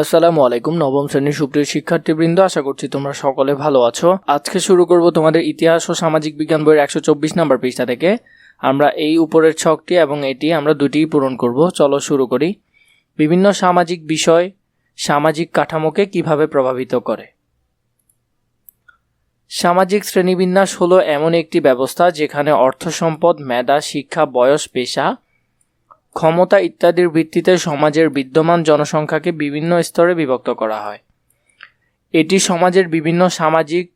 আসসালামু আলাইকুম, নবম শ্রেণির সুপ্রিয় শিক্ষার্থীবৃন্দ, আশা করছি তোমরা সকলে ভালো আছো। আজকে শুরু করব তোমাদের ইতিহাস ও সামাজিক বিজ্ঞান বইয়ের একশো চব্বিশ নম্বর পৃষ্ঠা থেকে। আমরা এই উপরের ছকটি এবং এটি আমরা দুটিই পূরণ করব। চলো শুরু করি। বিভিন্ন সামাজিক বিষয় সামাজিক কাঠামোকে কীভাবে প্রভাবিত করে? সামাজিক শ্রেণীবিন্যাস হলো এমন একটি ব্যবস্থা যেখানে অর্থ সম্পদ, মেধা, শিক্ষা, বয়স, পেশা ক্ষমতা ইত্যাদির ভিত্তিতে সমাজের বিদ্যমান জনসংখ্যাকে বিভিন্ন স্তরে বিভক্ত করা হয়। এটি সমাজের বিভিন্ন সামাজিক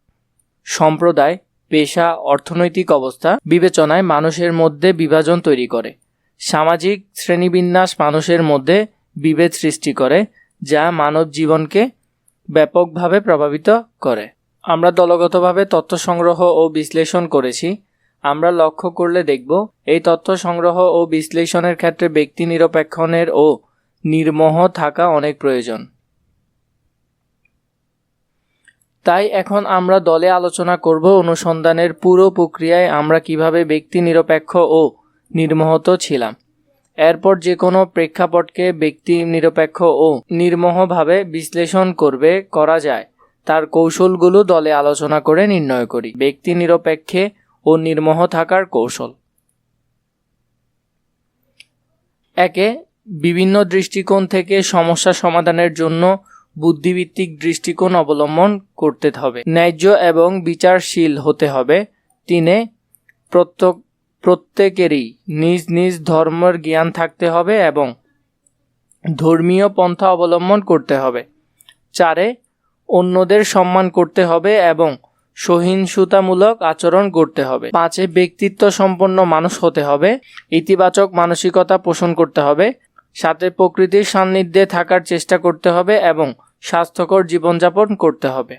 সম্প্রদায়, পেশা, অর্থনৈতিক অবস্থা বিবেচনায় মানুষের মধ্যে বিভাজন তৈরি করে। সামাজিক শ্রেণীবিন্যাস মানুষের মধ্যে বিভেদ সৃষ্টি করে, যা মানব জীবনকে ব্যাপকভাবে প্রভাবিত করে। আমরা দলগতভাবে তথ্য সংগ্রহ ও বিশ্লেষণ করেছি। আমরা লক্ষ্য করলে দেখব, এই তথ্য সংগ্রহ ও বিশ্লেষণের ক্ষেত্রে ব্যক্তি নিরপেক্ষণের ও নির্মোহ থাকা অনেক প্রয়োজন। তাই এখন আমরা দলে আলোচনা করব অনুসন্ধানের পুরো প্রক্রিয়ায় আমরা কীভাবে ব্যক্তি নিরপেক্ষ ও নির্মোহত ছিলাম। এরপর যে কোনো প্রেক্ষাপটকে ব্যক্তি নিরপেক্ষ ও নির্মোহভাবে বিশ্লেষণ করবে, করা যায়। তার কৌশলগুলো দলে আলোচনা করে নির্ণয় করি। ব্যক্তি নিরপেক্ষে ও নির্মোহ থাকার কৌশল। একে বিভিন্ন দৃষ্টিকোণ থেকে সমস্যা সমাধানের জন্য বুদ্ধিভিত্তিক দৃষ্টিকোণ অবলম্বন করতে হবে। ন্যায্য এবং বিচারশীল হতে হবে। তিনে, প্রত্যেক প্রত্যেকেরই নিজ নিজ ধর্মের জ্ঞান থাকতে হবে এবং ধর্মীয় পন্থা অবলম্বন করতে হবে। চারে, অন্যদের সম্মান করতে হবে এবং সহিংসতামূলক আচরণ করতে হবে। পাঁচে ব্যক্তিত্ব সম্পন্ন মানুষ হতে হবে। ইতিবাচক মানসিকতা পোষণ করতে হবে। সাথে প্রকৃতির সান্নিধ্যে থাকার চেষ্টা করতে হবে এবং স্বাস্থ্যকর জীবনযাপন করতে হবে।